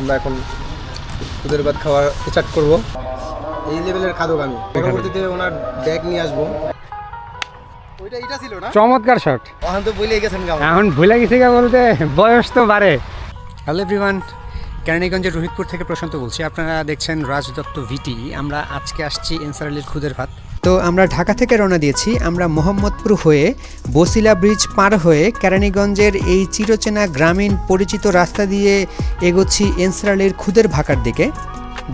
আমরা এখন দুধের ভাত খাওয়া স্টার্ট করব। এই লেভেলের খাদক আমি। পরবর্তীতে ওনার ব্যাগ নিয়ে আসব। ওইটা এটা ছিল না? চমৎকার শট এখন তো ভুলে গেছেন এখন ভুলে গেছি গা বলতে বয়স তো বাড়ে। হ্যালো এভরিওয়ান কেরানীগঞ্জের রোহিতপুর থেকে প্রশান্ত বলছি। আপনারা দেখছেন রাজ দত্ত ভিটি। আমরা আজকে আসছি এনসার আলীর খুদের ভাত। তো আমরা ঢাকা থেকে রওনা দিয়েছি। আমরা মোহাম্মদপুর হয়ে বসিলা ব্রিজ পার হয়ে কেরানীগঞ্জের এই চিরচেনা গ্রামীণ পরিচিত রাস্তা দিয়ে এগোচ্ছি এনসার আলীর খুদের ভাকার দিকে,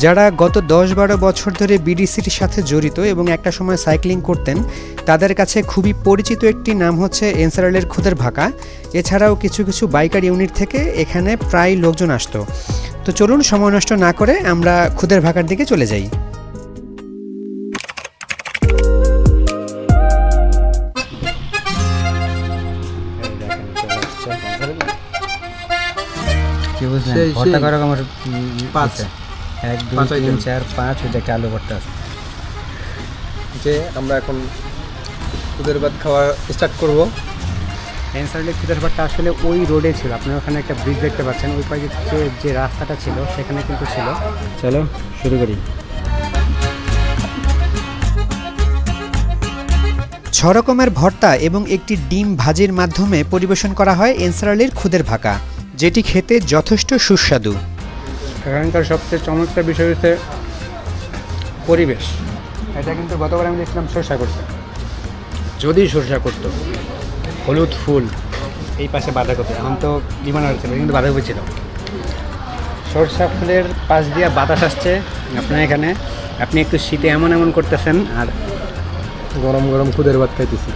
যারা গত দশ বারো বছর ধরে বিডিসির সাথে জড়িত এবং একটা সময় সাইক্লিং করতেন। তাদের কাছে খুবই পরিচিত একটি নাম হচ্ছে এনসারালের খুদের ভাকা। এছাড়াও কিছু কিছু বাইকার ইউনিট থেকে এখানে প্রায় লোকজন আসতো। তো চলুন সময় নষ্ট না করে আমরা খুদের ভাকার দিকে চলে যাই। কি বুঝলেন? ভর্তা সেই। আমার পাঁচ। এক দুই তিন চার পাঁচ ওই যে একটা আলু ভর্তা আছে। যে আমরা এখন দুধের ভাত খাওয়া স্টার্ট করব। এনসারলি খুদের ভাটটা আসলে ওই রোডে ছিল। আপনার ওখানে একটা ব্রিজ দেখতে পাচ্ছেন। ওই পাশে যে যে রাস্তাটা ছিল সেখানে কিন্তু ছিল। চলো শুরু করি। ছ রকমের ভর্তা এবং একটি ডিম ভাজির মাধ্যমে পরিবেশন করা হয় এনসারালির খুদের ভাকা যেটি খেতে যথেষ্ট সুস্বাদু। এখানকার সবচেয়ে চমৎকার বিষয় হচ্ছে পরিবেশ। এটা কিন্তু গতবার আমি দেখছিলাম সরষা করতে। যদি সরষা করতো, হলুদ, ফুল, এই পাশে বাঁধাকপি, এখন তো বিমান ছিল কিন্তু বাঁধাকপি ছিল। সরষা ফুলের পাশ দিয়ে বাতাস আসছে আপনার এখানে। আপনি একটু শীতে এমন এমন করতেছেন, আর গরম গরম খুদের ভাত খাইতেছি।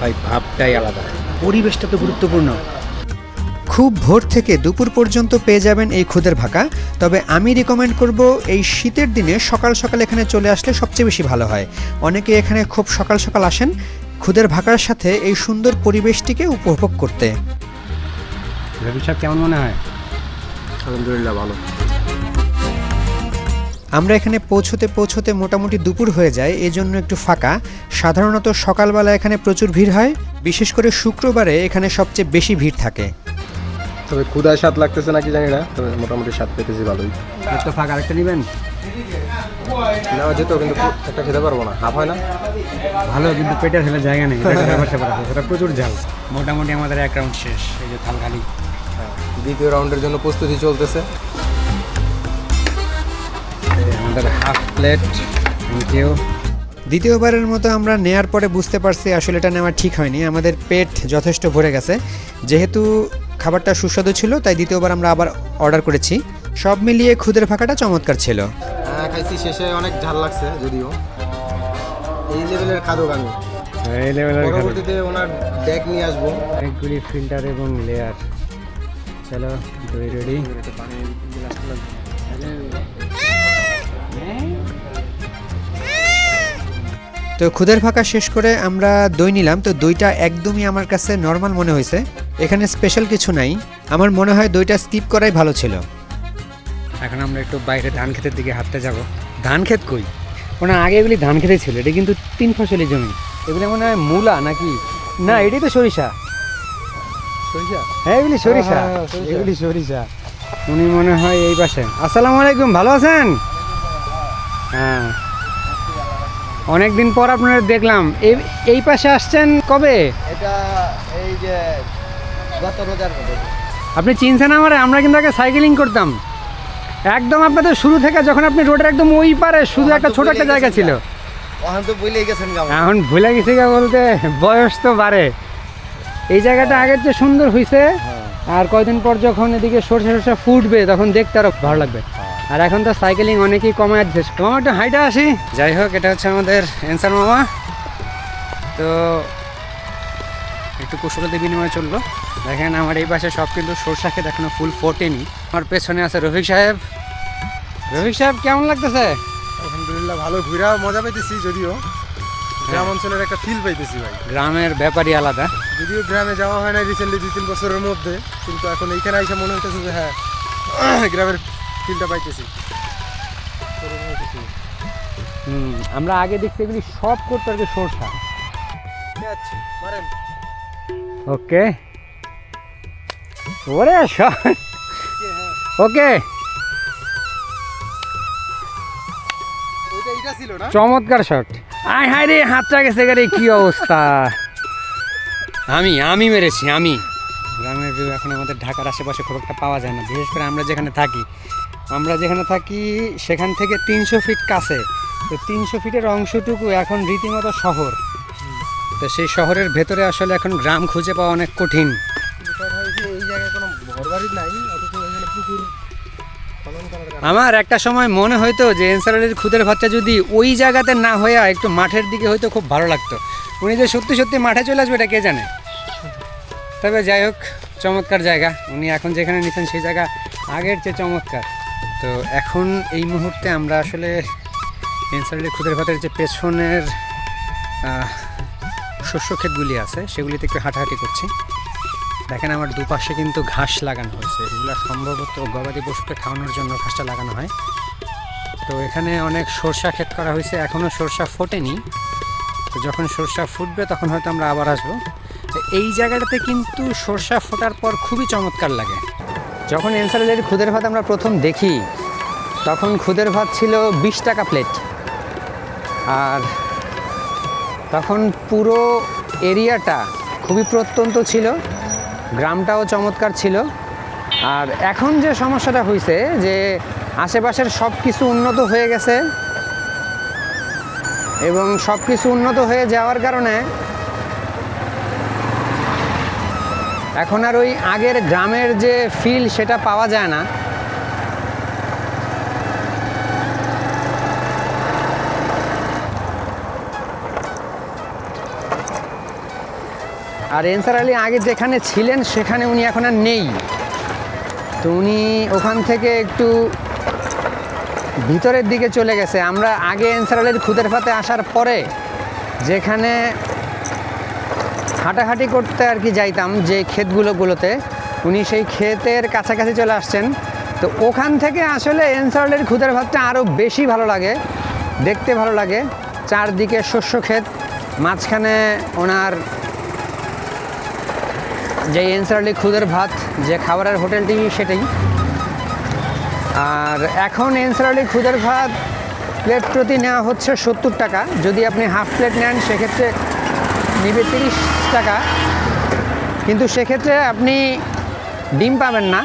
ভাই, ভাবটাই আলাদা। পরিবেশটা তো গুরুত্বপূর্ণ। খুব ভোর থেকে দুপুর পর্যন্ত পেয়ে যাবেন এই খুদের ভাকা। তবে আমি রিকমেন্ড করব এই শীতের দিনে সকাল সকাল এখানে চলে আসলে সবচেয়ে বেশি ভালো হয়। অনেকে এখানে খুব সকাল সকাল আসেন খুদের ভাকার সাথে এই সুন্দর পরিবেশটিকে উপভোগ করতে। রবি সাহেব কেমন মনে হয়? আলহামদুলিল্লাহ ভালো। আমরা এখানে পৌঁছতে পৌঁছতে মোটামুটি দুপুর হয়ে যায় এই জন্য একটু ফাঁকা। সাধারণত সকালবেলা এখানে প্রচুর ভিড় হয়। বিশেষ করে শুক্রবারে এখানে সবচেয়ে বেশি ভিড় থাকে। তবে ক্ষুদায় স্বাদ লাগতেছে নাকি জানি না তবে মোটামুটি স্বাদ পেতেছি ভালোই। একটা ফাঁকা আরেকটা নেবেন? নেওয়া যেত কিন্তু একটা খেতে পারব না হাফ হয় না? ভালো কিন্তু পেটের ফেলে জায়গা নেই সেটা প্রচুর ঝাল। মোটামুটি আমাদের এক রাউন্ড শেষ এই যে থাল খালি। দ্বিতীয় রাউন্ডের জন্য প্রস্তুতি চলতেছে। আমাদের হাফ প্লেট থ্যাংক ইউ দ্বিতীয়বারের মতো আমরা নেয়ার পরে বুঝতে পারছি আসলে এটা নেওয়া ঠিক হয়নি আমাদের পেট যথেষ্ট ভরে গেছে। যেহেতু খাবারটা সুস্বাদু ছিল তাই দ্বিতীয়বার আমরা আবার অর্ডার করেছি। সব মিলিয়ে খুদের ফাঁকাটা চমৎকার ছিল। হ্যাঁ খাইছি শেষে অনেক ঝাল লাগছে যদিও। এই লেভেলের খাদক আমি। এই লেভেলের পরবর্তীতে ওনার ব্যাগ নিয়ে আসব। অনেকগুলি ফিল্টার এবং লেয়ার চলো দই রেডি তো খুদের ফাঁকা শেষ করে আমরা দই নিলাম। তো দইটা একদমই আমার কাছে নর্মাল মনে হয়েছে। এখানে স্পেশাল কিছু নাই। আমার মনে হয় দইটা স্কিপ করাই ভালো ছিল। এখন আমরা একটু বাইরে ধান ক্ষেতের দিকে হাঁটতে যাব। ধান ক্ষেত কই? ওনা আগে এগুলি ধান খেতে ছিল এটা কিন্তু তিন ফসলি জমি। এগুলি মনে হয় মূলা নাকি? না এটাই তো সরিষা। সরিষা? হ্যাঁ এগুলি সরিষা। হ্যাঁ, হ্যাঁ, সরিষা। এগুলি সরিষা। উনি মনে হয় এই পাশে। আসসালামু আলাইকুম ভালো আছেন? হ্যাঁ। অনেক দিন পর আপনারা দেখলাম। এই এই পাশে আসছেন কবে? এটা এই যে গত রোজার মধ্যে আপনি চিনছেন আমারে? আমরা কিন্তু আগে সাইকেলিং করতাম। একদম আপনাদের শুরু থেকে যখন আপনি রোডের একদম ওই পারে শুধু একটা ছোট একটা জায়গা ছিল। তো গেছেন এখন ভুলে গেছি গা বলতে বয়স তো বাড়ে। এই জায়গাটা আগের যে সুন্দর হয়েছে আর কয়দিন পর যখন এদিকে সরষে সরষে ফুটবে তখন দেখতে আরও ভালো লাগবে। আর এখন তো সাইকেলিং অনেকেই কমে যাচ্ছে মামা একটু হাইটা আসি। যাই হোক এটা হচ্ছে আমাদের অ্যান্সার মামা। তো একটু কুশলতে বিনিময়ে চলল। দেখেন আমার এই পাশে সব কিন্তু সরষা খেতে এখনও ফুল ফোটেনি। আমার পেছনে আছে রফিক সাহেব। রফিক সাহেব কেমন লাগতেছে? আলহামদুলিল্লাহ ভালো ঘুরা মজা পাইতেছি যদিও। গ্রাম অঞ্চলের একটা ফিল পাইতেছি ভাই। গ্রামের ব্যাপারই আলাদা। যদিও গ্রামে যাওয়া হয় না রিসেন্টলি দুই তিন বছরের মধ্যে কিন্তু এখন এইখানে এসে মনে হইতেছে যে হ্যাঁ গ্রামের ফিলটা পাইতেছি। হুম আমরা আগে দেখছি এগুলি সব করতে আর কি সরষা। মারেন। ওকে ওরে ওকে চমৎকার শট আয় হায় রে, হাতটা গেছে রে কি অবস্থা? আমি আমি মেরেছি, আমি। গ্রামের ভিউ এখন আমাদের ঢাকার আশেপাশে খুব একটা পাওয়া যায় না, বিশেষ করে আমরা যেখানে থাকি। আমরা যেখানে থাকি, সেখান থেকে তিনশো ফিট কাছে। তো তিনশো ফিটের অংশটুকু এখন রীতিমতো শহর। তো সেই শহরের ভেতরে আসলে এখন গ্রাম খুঁজে পাওয়া অনেক কঠিন। আমার একটা সময় মনে হয়তো যে এনসার আলীর খুদের ভাতটা যদি ওই জায়গাতে না হয়ে একটু মাঠের দিকে হয়তো খুব ভালো লাগতো। উনি যে সত্যি সত্যি মাঠে চলে আসবে এটা কে জানে? তবে যাই হোক চমৎকার জায়গা। উনি এখন যেখানে নিতেন সেই জায়গা আগের চেয়ে চমৎকার। তো এখন এই মুহূর্তে আমরা আসলে এনসারের খুদের ভাতের যে পেছনের শস্য ক্ষেতগুলি আছে, সেগুলিতে একটু হাঁটাহাঁটি করছি। দেখেন আমার দুপাশে কিন্তু ঘাস লাগানো হয়েছে। এগুলো সম্ভবত গবাদি পশুকে খাওয়ানোর জন্য ঘাসটা লাগানো হয়। তো এখানে অনেক সরষা ক্ষেত করা হয়েছে এখনও সরষা ফোটেনি। তো যখন সরষা ফুটবে তখন হয়তো আমরা আবার আসব। এই জায়গাটাতে কিন্তু সরষা ফোটার পর খুবই চমৎকার লাগে। যখন এনসারেলের খুদের ভাত আমরা প্রথম দেখি, তখন খুদের ভাত ছিল বিশ টাকা প্লেট। আর তখন পুরো এরিয়াটা খুবই প্রত্যন্ত ছিল, গ্রামটাও চমৎকার ছিল। আর এখন যে সমস্যাটা হয়েছে যে আশেপাশের সব কিছু উন্নত হয়ে গেছে এবং সব কিছু উন্নত হয়ে যাওয়ার কারণে এখন আর ওই আগের গ্রামের যে ফিল সেটা পাওয়া যায় না। আর এনসার আলী আগে যেখানে ছিলেন, সেখানে উনি এখন আর নেই। তো উনি ওখান থেকে একটু ভিতরের দিকে চলে গেছে। আমরা আগে এনসার আলীর খুদের ফাতে আসার পরে যেখানে হাঁটাহাঁটি করতে আর কি যাইতাম, যে ক্ষেতগুলোগুলোতে উনি সেই ক্ষেতের কাছাকাছি চলে আসছেন। তো ওখান থেকে আসলে এনসারলের খুদের ভাতটা আরও বেশি ভালো লাগে, দেখতে ভালো লাগে। চারদিকে শস্য ক্ষেত, মাঝখানে ওনার যে এনসারলি খুদের ভাত, যে খাবারের হোটেলটি সেটাই। আর এখন এনসারলি খুদের ভাত প্লেট প্রতি নেওয়া হচ্ছে সত্তর টাকা। যদি আপনি হাফ প্লেট নেন, সেক্ষেত্রে নিবে তিরিশ টাকা। কিন্তু সেক্ষেত্রে আপনি ডিম পাবেন না।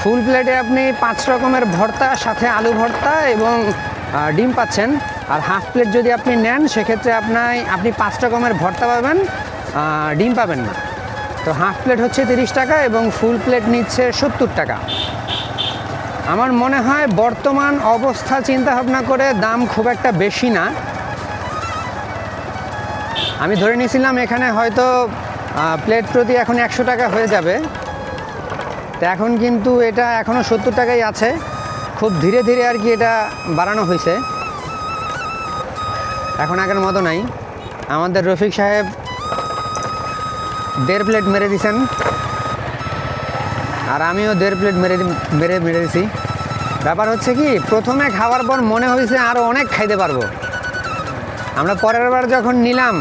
ফুল প্লেটে আপনি পাঁচ রকমের ভর্তা, সাথে আলু ভর্তা এবং ডিম পাচ্ছেন। আর হাফ প্লেট যদি আপনি নেন, সেক্ষেত্রে আপনার আপনি পাঁচ রকমের ভর্তা পাবেন ডিম পাবেন না। তো হাফ প্লেট হচ্ছে তিরিশ টাকা এবং ফুল প্লেট নিচ্ছে সত্তর টাকা। আমার মনে হয় বর্তমান অবস্থা চিন্তা ভাবনা করে দাম খুব একটা বেশি না। আমি ধরে নিয়েছিলাম এখানে হয়তো প্লেট প্রতি এখন একশো টাকা হয়ে যাবে। তো এখন কিন্তু এটা এখনও সত্তর টাকাই আছে। খুব ধীরে ধীরে আর কি এটা বাড়ানো হয়েছে। এখন আগের মতো নাই। আমাদের রফিক সাহেব দেড় প্লেট মেরে দিছেন। আর আমিও দেড় প্লেট মেরে মেরে মেরে দিছি। ব্যাপার হচ্ছে কি, প্রথমে খাওয়ার পর মনে হয়েছে আরও অনেক খাইতে পারব। আমরা পরের বার যখন নিলাম,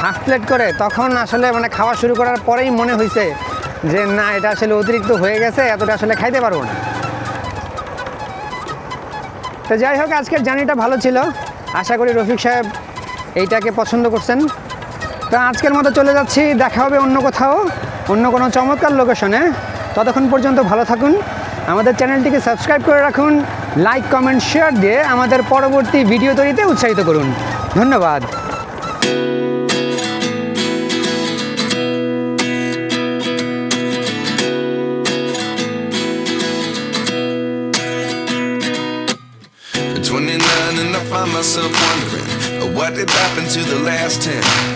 হাফ প্লেট করে, তখন আসলে মানে খাওয়া শুরু করার পরেই মনে হয়েছে যে, না, এটা আসলে অতিরিক্ত হয়ে গেছে, এতটা আসলে খাইতে পারব না। তো যাই হোক, আজকের জার্নিটা ভালো ছিল। আশা করি রফিক সাহেব এইটাকে পছন্দ করছেন। তো আজকের মতো চলে যাচ্ছি, দেখা হবে অন্য কোথাও, অন্য কোনো চমৎকার লোকেশনে ততক্ষণ পর্যন্ত ভালো থাকুন, আমাদের চ্যানেলটিকে সাবস্ক্রাইব করে রাখুন লাইক কমেন্ট শেয়ার দিয়ে আমাদের পরবর্তী ভিডিও তৈরিতে উৎসাহিত করুন। ধন্যবাদ। At 29 and I find myself wondering, what did happen to the last 10.